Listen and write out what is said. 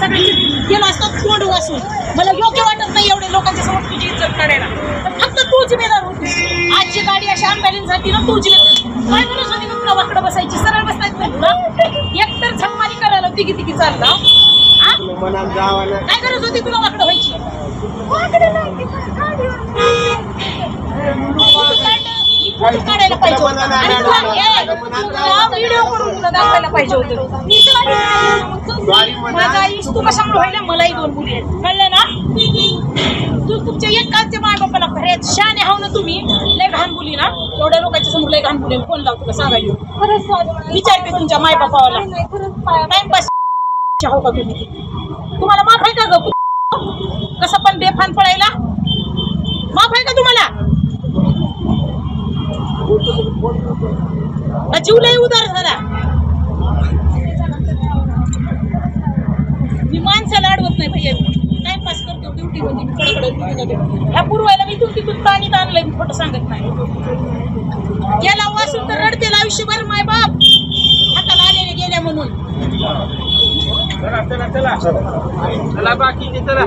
सगळे गेलो असतो तोंड वाचून मला योग्य वाटत नाही एवढे लोकांच्या समोर तुझी इज्जत काढायला तर फक्त तू जिम्मेदार होतीस आजची गाडी अशी आंबॅलेन्स झाली ना तू जिम्मेदार काय होती तुला वाकडं बसायची? सरळ बसायचं नाही तुला? एकतर झकमारी करायला तिघी तिघी चालला. काय गरज होती तुला वाकडं व्हायची? काढायला पाहिजे होतं. व्हिडिओ करून तुला दाखवायला पाहिजे होतं. माझा तू कशामुळे व्हायला मलाही दोन मुली आहेत. कळलं ना? तू तुमच्या एक कालच्या माय बापाला खऱ्यात शाने हाव ना तुम्ही. लय घाण बोली ना. एवढ्या लोकांच्या समोर लय घाण बोली कोण लावतो का सांगायला विचारते तुमच्या माय बापावाला टाइमपास हो का तुम्ही? तुम्हाला माफ आहे का ग? कसं पण बेफान पडायला? माफ आहे का तुम्हाला? जीव लय उदार झाला? नाही भैया टाइमपास करतो ड्युटी मध्ये. मी ह्या पूर्वायला मी इथून तिथून आणलंय मी खोटं सांगत नाही. गेला वासून तर रडते आयुष्यभर माय बाप. हाताला आलेले गेल्या म्हणून. चला चला चला. चला बाकी चला.